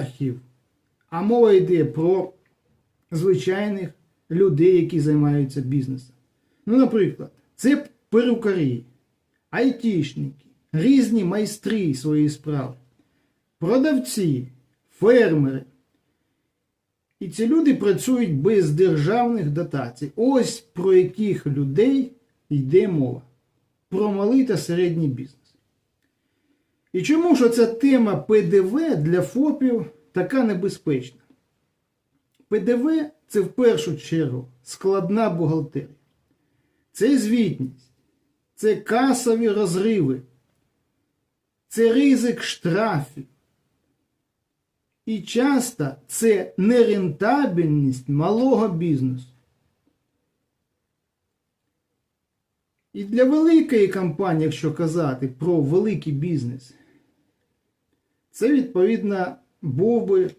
олігархів, а мова йде про звичайних людей, які займаються бізнесом. Ну, наприклад, це перукарі, айтішники, різні майстри своєї справи, продавці, фермери. І ці люди працюють без державних дотацій. Ось про яких людей йде мова. Про малий та середній бізнес. І чому ж ця тема ПДВ для ФОПів така небезпечна? ПДВ це в першу чергу складна бухгалтерія. Це звітність, це касові розриви, це ризик штрафів. І часто це нерентабельність малого бізнесу. І для великої компанії, якщо казати про великий бізнес, це відповідно був би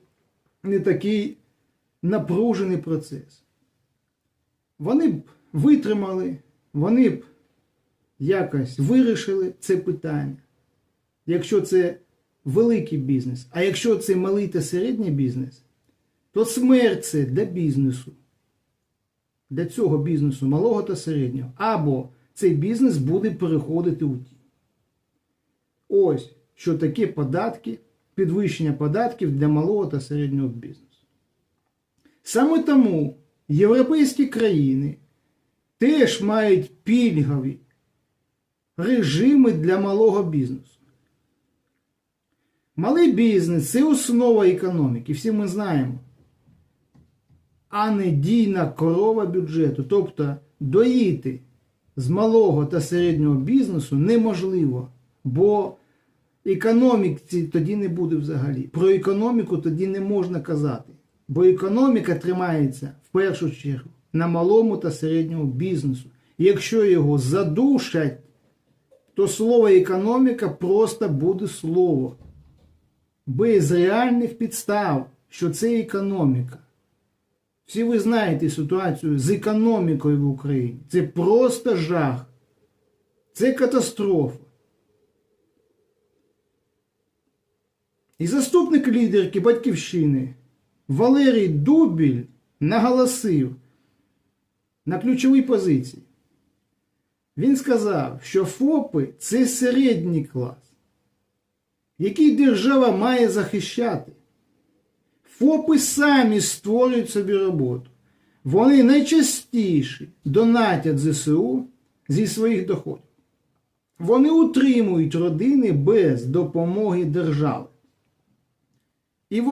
не такий напружений процес. Вони б витримали, вони б якось вирішили це питання. Якщо це великий бізнес, а якщо це малий та середній бізнес, то смерть це для бізнесу. Для цього бізнесу малого та середнього. Або цей бізнес буде переходити у ті. Ось що таке податки, підвищення податків для малого та середнього бізнесу. Саме тому європейські країни теж мають пільгові режими для малого бізнесу. Малий бізнес це основа економіки, всі ми знаємо. А не дійна корова бюджету. Тобто доїти з малого та середнього бізнесу неможливо, бо економіки тоді не буде взагалі. Про економіку тоді не можна казати. Бо економіка тримається в першу чергу на малому та середньому бізнесу. Якщо його задушать, то слово економіка просто буде слово. Без реальних підстав, що це економіка. Всі ви знаєте ситуацію з економікою в Україні. Це просто жах. Це катастрофа. І заступник лідерки Батьківщини Валерій Дубіль наголосив на ключовій позиції. Він сказав, що ФОПи це середній клас, який держава має захищати. ФОПи самі створюють собі роботу. Вони найчастіше донатять ЗСУ зі своїх доходів. Вони утримують родини без допомоги держави.